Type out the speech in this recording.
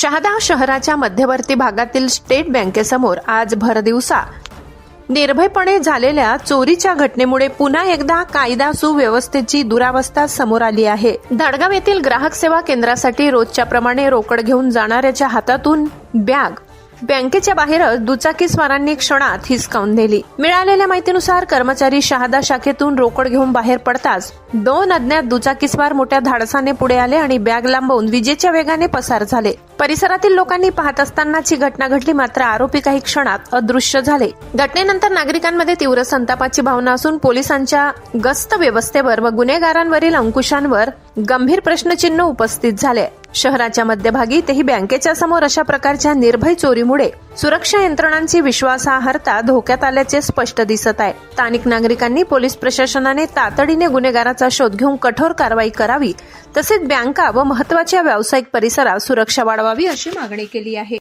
शहादा शहराच्या मध्यवर्ती भागातील स्टेट बँकेसमोर आज भरदिवसा. निर्भयपणे झालेल्या चोरीच्या घटनेमुळे पुन्हा एकदा कायदा सुव्यवस्थेची दुरावस्था समोर आली आहे. धडगाव येथील ग्राहक सेवा केंद्रासाठी रोजच्या प्रमाणे रोकड घेऊन जाणाऱ्याच्या हातातून बॅग बँकेच्या बाहेरच दुचाकीस्वारांनी क्षणात हिसकावून दिली मिळालेल्या माहितीनुसार कर्मचारी शहादा शाखेतून रोकड घेऊन बाहेर पडताच दोन अज्ञात दुचाकीस्वार मोठ्या धाडसाने पुढे आले आणि बॅग लांबवून विजेच्या वेगाने पसार झाले. परिसरातील लोकांनी पाहत असतानाची घटना घडली मात्र आरोपी काही क्षणात अदृश्य झाले. घटनेनंतर नागरिकांमध्ये तीव्र संतापाची भावना असून पोलिसांच्या गस्त व्यवस्थेवर व गुन्हेगारांवरील अंकुशांवर गंभीर प्रश्नचिन्ह उपस्थित झाले. शहराच्या मध्यभागी तेही बँकेच्या समोर अशा प्रकारच्या निर्भय चोरीमुळे सुरक्षा यंत्रणांची विश्वासार्हता धोक्यात आल्याचे स्पष्ट दिसत आहे. स्थानिक नागरिकांनी पोलीस प्रशासनाने तातडीने गुन्हेगाराचा शोध घेऊन कठोर कारवाई करावी तसेच बँका व महत्त्वाच्या व्यावसायिक परिसरात सुरक्षा वाढवावी अशी मागणी केली आहे.